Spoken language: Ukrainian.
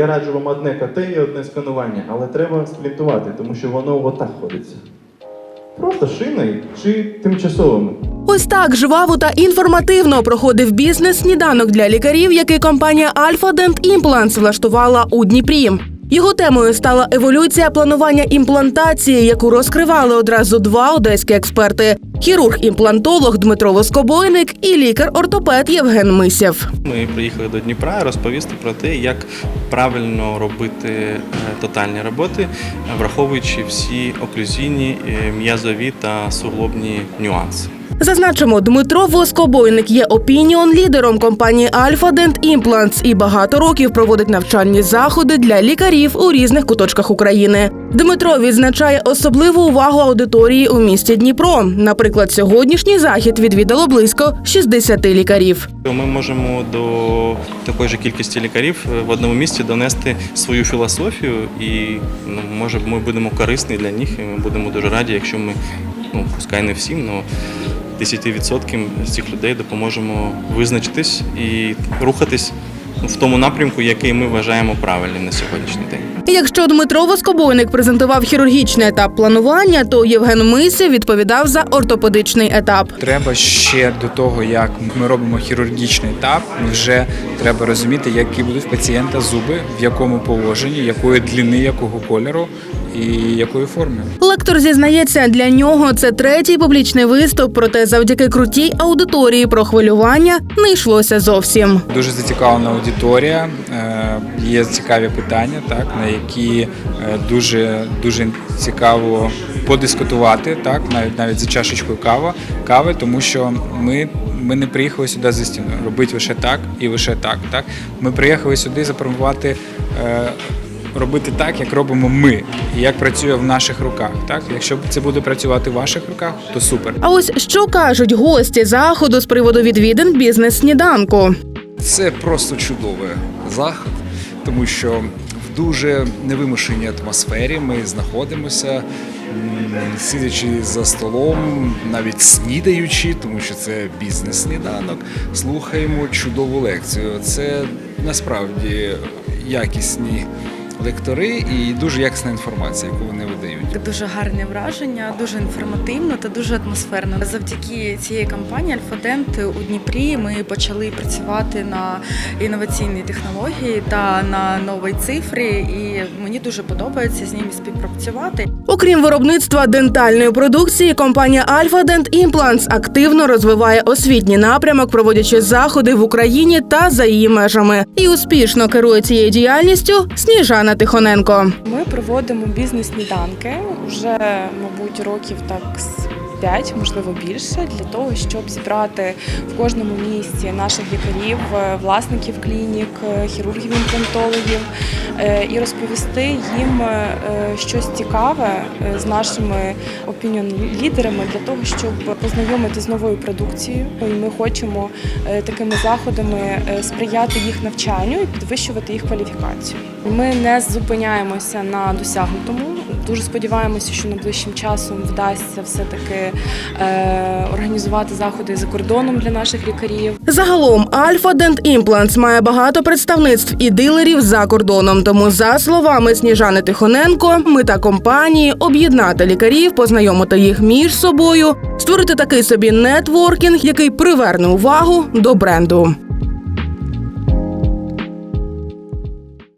я раджу вам одне КТ і одне сканування, але треба сплінтувати, тому що воно отак ходиться. Просто шиною чи тимчасовими. Ось так жваво та інформативно проходив бізнес-сніданок для лікарів, який компанія Alpha Dent Implants влаштувала у Дніпрі. Його темою стала еволюція планування імплантації, яку розкривали одразу два одеські експерти: хірург-імплантолог Дмитро Воскобойник і лікар-ортопед Євген Мисєв. Ми приїхали до Дніпра розповісти про те, як правильно робити е, тотальні роботи, враховуючи всі оклюзійні, е, м'язові та суглобні нюанси. Зазначимо, Дмитро Воскобойник є опініон лідером компанії Alpha Dent Implants і багато років проводить навчальні заходи для лікарів у різних куточках України. Дмитро відзначає особливу увагу аудиторії у місті Дніпро. Наприклад, сьогоднішній захід відвідало близько 60 лікарів. Ми можемо до такої ж кількості лікарів е, в одному місці донести свою філософію, і ну, може ми будемо корисні для них, і ми будемо дуже раді, якщо ми, ну пускай не всім, але 10% з цих людей допоможемо визначитись і рухатись в тому напрямку, який ми вважаємо правильним на сьогоднішній день. Якщо Дмитро Воскобойник презентував хірургічний етап планування, то Євген Мисєв відповідав за ортопедичний етап. Треба ще до того, як ми робимо хірургічний етап, вже треба розуміти, які будуть в пацієнта зуби, в якому положенні, якої длини, якого кольору і якої форми. Лектор зізнається, для нього це третій публічний виступ, проте завдяки крутій аудиторії про хвилювання не йшлося зовсім. Дуже зацікавлена аудиторія, е, є цікаві питання, так на які е, дуже дуже цікаво подискутувати, так навіть навіть за чашечкою кава кави, тому що ми. Ми не приїхали сюди за стіною, робити лише так і лише так. Так ми приїхали сюди запропонувати е, робити так, як робимо ми, і як працює в наших руках. Так, якщо це буде працювати в ваших руках, то супер. А ось що кажуть гості заходу з приводу відвідин бізнес-сніданку. Це просто чудовий заход, тому що в дуже невимушеній атмосфері ми знаходимося, сидячи за столом, навіть снідаючи, тому що це бізнес-сніданок, слухаємо чудову лекцію. Це насправді якісні лектори і дуже якісна інформація, яку вони видають. Дуже гарне враження, дуже інформативно та дуже атмосферно. Завдяки цієї кампанії Альфа-Дент у Дніпрі ми почали працювати на інноваційній технології та на новій цифрі. І мені дуже подобається з ними співпрацювати. Окрім виробництва дентальної продукції, компанія Alpha Dent Implants активно розвиває освітній напрямок, проводячи заходи в Україні та за її межами. І успішно керує цією діяльністю Сніжана Тихоненко. Ми проводимо бізнес-сніданки вже, мабуть, років так з 5, можливо більше, для того, щоб зібрати в кожному місті наших лікарів, е, власників клінік, е, хірургів-імплантологів е, і розповісти їм щось цікаве з нашими опініон-лідерами для того, щоб познайомити з новою продукцією. І ми хочемо такими заходами сприяти їх навчанню і підвищувати їх кваліфікацію. Ми не зупиняємося на досягнутому. Дуже сподіваємося, що найближчим часом вдасться все таки е, організувати заходи за кордоном для наших лікарів. Загалом Alpha Dent Implants має багато представництв і дилерів за кордоном. Тому, за словами Сніжани Тихоненко, мета компанії об'єднати лікарів, познайомити їх між собою, створити такий собі нетворкінг, який приверне увагу до бренду.